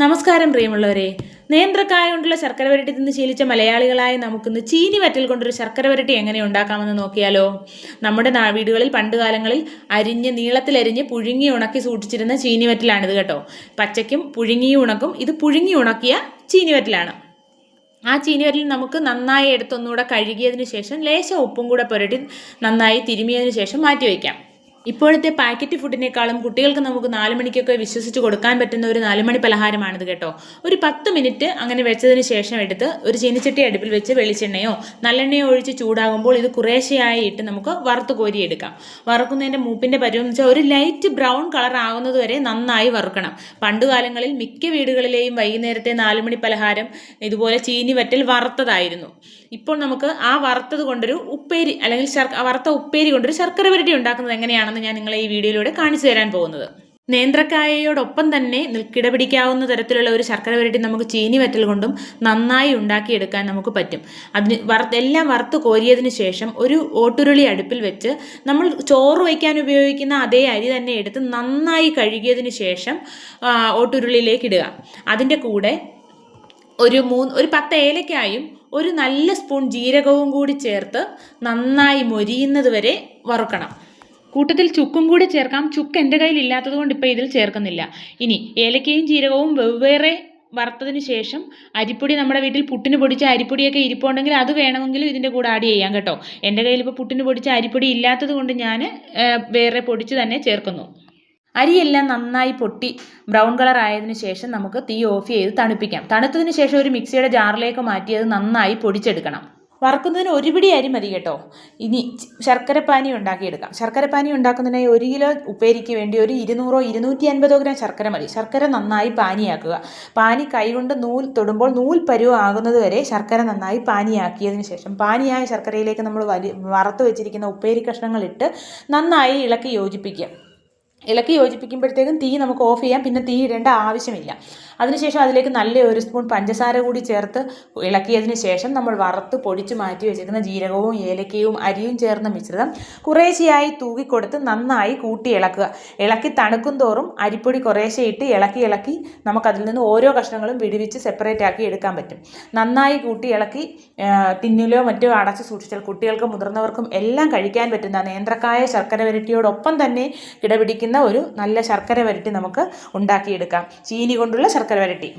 നമസ്കാരം പ്രിയമുള്ളവരെ. നേന്ത്രക്കായ കൊണ്ടുള്ള ശർക്കര വരട്ടി തിന്ന് ശീലിച്ച മലയാളികളായ നമുക്കിന്ന് ചീനി വറ്റൽ കൊണ്ടൊരു ശർക്കര വരട്ടി എങ്ങനെ ഉണ്ടാക്കാമെന്ന് നോക്കിയാലോ? നമ്മുടെ വീടുകളിൽ പണ്ട് കാലങ്ങളിൽ അരിഞ്ഞ് നീളത്തിലരിഞ്ഞ് പുഴുങ്ങി ഉണക്കി സൂക്ഷിച്ചിരുന്ന ചീനി വറ്റലാണിത് കേട്ടോ. പച്ചയ്ക്കും പുഴുങ്ങി ഉണക്കും ഇത് പുഴുങ്ങി ഉണക്കിയ ചീനി വറ്റലാണ്. ആ ചീനിവരൽ നമുക്ക് നന്നായി എടുത്തൊന്നുകൂടെ കഴുകിയതിന് ശേഷം ലേശം ഉപ്പും കൂടെ പുരട്ടി നന്നായി തിരുമിയതിന് ശേഷം മാറ്റി വയ്ക്കാം. ഇപ്പോഴത്തെ പാക്കറ്റ് ഫുഡിനേക്കാളും കുട്ടികൾക്ക് നമുക്ക് നാല് മണിക്കൊക്കെ വിശ്വസിച്ച് കൊടുക്കാൻ പറ്റുന്ന ഒരു നാല് മണി പലഹാരമാണിത് കേട്ടോ. ഒരു പത്ത് മിനിറ്റ് അങ്ങനെ വെച്ചതിന് ശേഷം എടുത്ത് ഒരു ചീനിച്ചട്ടി അടുപ്പിൽ വെച്ച് വെളിച്ചെണ്ണയോ നല്ലെണ്ണയോ ഒഴിച്ച് ചൂടാകുമ്പോൾ ഇത് കുറേശ്ശെയായി ഇട്ട് നമുക്ക് വറുത്ത് കോരിയെടുക്കാം വറുക്കുന്നതിന്റെ മൂപ്പിന്റെ പരുവം എന്ന് വെച്ചാൽ ഒരു ലൈറ്റ് ബ്രൗൺ കളർ ആകുന്നത് വരെ നന്നായി വറുക്കണം. പണ്ടുകാലങ്ങളിൽ മിക്ക വീടുകളിലെയും വൈകുന്നേരത്തെ നാലുമണി പലഹാരം ഇതുപോലെ ചീനി വറ്റൽ വറുത്തതായിരുന്നു. ഇപ്പോൾ നമുക്ക് ആ വറുത്തത് കൊണ്ടൊരു ഉപ്പേരി അല്ലെങ്കിൽ ശർക്ക വറുത്ത ഉപ്പേരി കൊണ്ടൊരു ശർക്കര വരട്ടി ഉണ്ടാക്കുന്നത് എങ്ങനെയാണെന്ന് ഞാൻ നിങ്ങളെ ഈ വീഡിയോയിലൂടെ കാണിച്ചു തരാൻ പോകുന്നത്. നേന്ത്രക്കായയോടൊപ്പം തന്നെ കിടപിടിക്കാവുന്ന തരത്തിലുള്ള ഒരു ശർക്കര വരട്ടി നമുക്ക് ചീനി വറ്റൽ കൊണ്ടും നന്നായി ഉണ്ടാക്കിയെടുക്കാൻ നമുക്ക് പറ്റും. അതിന് വറുത്ത് എല്ലാം വറുത്ത് കോരിയതിന് ശേഷം ഒരു ഓട്ടുരുളി അടുപ്പിൽ വെച്ച് നമ്മൾ ചോറ് വയ്ക്കാൻ ഉപയോഗിക്കുന്ന അതേ അരി തന്നെ എടുത്ത് നന്നായി കഴുകിയതിന് ശേഷം ഓട്ടുരുളിയിലേക്ക് ഇടുക. അതിന്റെ കൂടെ ഒരു മൂന്ന് ഒരു പത്ത് ഏലക്കായും ഒരു നല്ല സ്പൂൺ ജീരകവും കൂടി ചേർത്ത് നന്നായി മൊരിയുന്നത് വരെ വറുക്കണം. കൂട്ടത്തിൽ ചുക്കും കൂടി ചേർക്കാം. ചുക്ക് എന്റെ കയ്യിൽ ഇല്ലാത്തത് കൊണ്ട് ഇപ്പോൾ ഇതിൽ ചേർക്കുന്നില്ല. ഇനി ഏലക്കയും ജീരകവും വെവ്വേറെ വറുത്തതിന് ശേഷം അരിപ്പൊടി നമ്മുടെ വീട്ടിൽ പുട്ടിന് പൊടിച്ച അരിപ്പൊടിയൊക്കെ ഇരിപ്പുണ്ടെങ്കിൽ അത് വേണമെങ്കിലും ഇതിന്റെ കൂടെ ആഡ് ചെയ്യാം കേട്ടോ. എന്റെ കയ്യിൽ ഇപ്പോൾ പുട്ടിന് പൊടിച്ച അരിപ്പൊടി ഇല്ലാത്തത് കൊണ്ട് ഞാൻ വേറെ പൊടിച്ച് തന്നെ ചേർക്കുന്നു. അരിയെല്ലാം നന്നായി പൊട്ടി ബ്രൗൺ കളർ ആയതിനു ശേഷം നമുക്ക് തീ ഓഫ് ചെയ്ത് തണുപ്പിക്കാം. തണുത്തതിന് ശേഷം ഒരു മിക്സിയുടെ ജാറിലേക്ക് മാറ്റി അത് നന്നായി പൊടിച്ചെടുക്കണം. വറുക്കുന്നതിന് ഒരു പിടി അരി മതി കേട്ടോ. ഇനി ശർക്കരപ്പാനി ഉണ്ടാക്കിയെടുക്കാം. ശർക്കരപ്പാനി ഉണ്ടാക്കുന്നതിനായി ഒരു കിലോ ഉപ്പേരിക്ക് വേണ്ടി ഒരു ഇരുന്നൂറോ ഇരുന്നൂറ്റി അൻപതോ ഗ്രാം ശർക്കര മതി. ശർക്കര നന്നായി പാനിയാക്കുക. പാനി കൈകൊണ്ട് നൂൽ തൊടുമ്പോൾ നൂൽ പരുവ് ആകുന്നത് വരെ ശർക്കര നന്നായി പാനിയാക്കിയതിന് ശേഷം പാനിയായ ശർക്കരയിലേക്ക് നമ്മൾ വലി വറുത്ത് വെച്ചിരിക്കുന്ന ഉപ്പേരി കഷ്ണങ്ങളിട്ട് നന്നായി ഇളക്കി യോജിപ്പിക്കുക. ഇളക്കി യോജിപ്പിക്കുമ്പോഴത്തേക്കും തീ നമുക്ക് ഓഫ് ചെയ്യാം. പിന്നെ തീ ഇടേണ്ട ആവശ്യമില്ല. അതിനുശേഷം അതിലേക്ക് നല്ല ഒരു സ്പൂൺ പഞ്ചസാര കൂടി ചേർത്ത് ഇളക്കിയതിന് ശേഷം നമ്മൾ വറുത്ത് പൊടിച്ച് മാറ്റി വെച്ചിരിക്കുന്ന ജീരകവും ഏലക്കയും അരിയും ചേർന്ന മിശ്രിതം കുറേശ്ശെയായി തൂകിക്കൊടുത്ത് നന്നായി കൂട്ടി ഇളക്കുക. ഇളക്കി തണുക്കും തോറും അരിപ്പൊടി കുറേശ്ശെ ഇട്ട് ഇളക്കി ഇളക്കി നമുക്കതിൽ നിന്ന് ഓരോ കഷ്ണങ്ങളും വിടുവിച്ച് സെപ്പറേറ്റ് ആക്കി എടുക്കാൻ പറ്റും. നന്നായി കൂട്ടി ഇളക്കി തിന്നിലോ മറ്റോ അടച്ച് സൂക്ഷിച്ചാൽ കുട്ടികൾക്കും മുതിർന്നവർക്കും എല്ലാം കഴിക്കാൻ പറ്റുന്ന നേന്ത്രക്കായ ശർക്കര വരട്ടിയോടൊപ്പം തന്നെ കിടപിടിക്കുന്ന ഒരു നല്ല ശർക്കര വരട്ടി നമുക്ക് ഉണ്ടാക്കിയെടുക്കാം. ചീനി കൊണ്ടുള്ള ശർക്കര വരട്ടി.